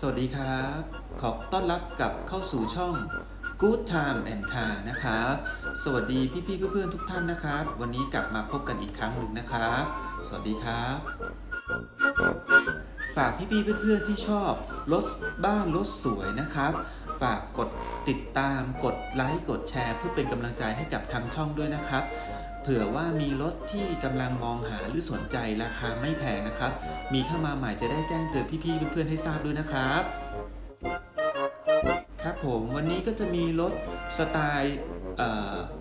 สวัสดีครับ ขอต้อนรับกลับเข้าสู่ช่อง Good Time and Car นะครับ สวัสดีพี่ๆเพื่อนๆทุกท่านนะครับ วันนี้กลับมาพบกันอีกครั้งหนึ่งนะครับ สวัสดีครับ ฝากพี่ๆเพื่อนๆที่ชอบรถบ้านรถสวยนะครับ ฝากกดติดตามกดไลค์กดแชร์ เพื่อเป็นกำลังใจให้กับทางช่องด้วยนะครับ เผื่อว่ามีรถที่กำลังมองหาหรือสนใจราคาไม่แพงนะครับ มีเข้ามาใหม่จะได้แจ้งเตือนพี่ๆเพื่อนๆให้ทราบด้วยนะครับ ครับผมวันนี้ก็จะมีรถสไตล์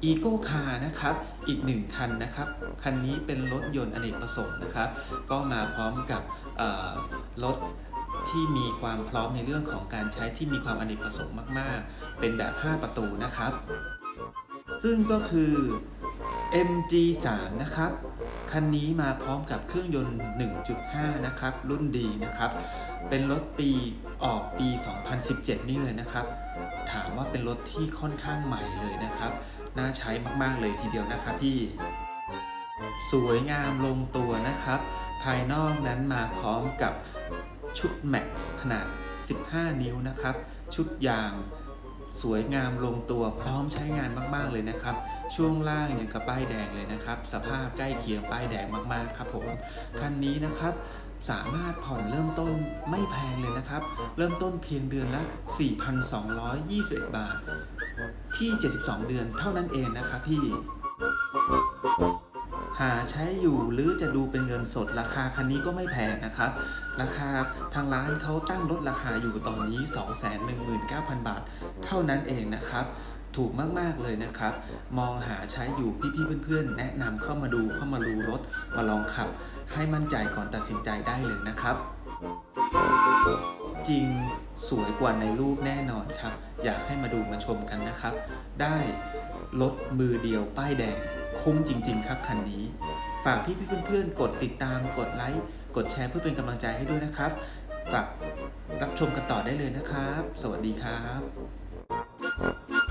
อีโก้คาร์นะครับ อีกหนึ่งคันนะครับ คันนี้เป็นรถยนต์อเนกประสงค์นะครับ ก็มาพร้อมกับรถที่มีความพร้อมในเรื่องของการใช้ที่มีความอเนกประสงค์มาก ๆ เป็นแบบ 5 ประตูนะครับ ซึ่งก็คือ MG3 นะครับ คันนี้มาพร้อมกับเครื่องยนต์ 1.5 นะครับ รุ่นดีนะครับ เป็นรถปีออกปี 2017 นี่เลยนะครับ ถามว่าเป็นรถที่ค่อนข้างใหม่เลยนะครับ น่าใช้มากๆเลยทีเดียวนะครับพี่ สวยงามลงตัวนะครับ ภายนอกนั้นมาพร้อมกับชุดแม็กขนาด 15 นิ้วนะครับ ชุดยางสวยงามลงตัวพร้อมใช้งานมาก ๆ เลยนะครับ ช่วงล่างอย่างกับป้ายแดงเลยนะครับ สภาพใกล้เคียงป้ายแดงมากๆครับผมคันนี้นะครับสามารถผ่อนเริ่มต้นไม่แพงเลยนะครับ เริ่มต้นเพียงเดือนละ 4,221 บาท ที่ 72 เดือนเท่านั้นเองนะครับพี่ หาใช้อยู่หรือจะดูเป็นเงินสดราคาคันนี้ก็ไม่แพงนะครับ ราคาทางร้านเขาตั้งลดราคาอยู่ตอนนี้ 219,000 บาท เท่านั้นเองนะครับ ถูกมาก ๆ เลยนะครับ มองหาใช้อยู่พี่ๆเพื่อนๆ แนะนำเข้ามาดูเข้ามาดูรถ มาลองขับ ให้มั่นใจก่อนตัดสินใจได้เลยนะครับ จริงสวยกว่าในรูปแน่นอนครับ อยากให้มาดูมาชมกันนะครับ ได้รถมือเดียวป้ายแดง คุ้มจริง ๆ ครับคันนี้ ฝากพี่ๆเพื่อนๆ กดติดตามกดไลค์กดแชร์เพื่อเป็นกำลังใจให้ด้วยนะครับ ฝากรับชมกันต่อได้เลยนะครับ สวัสดีครับ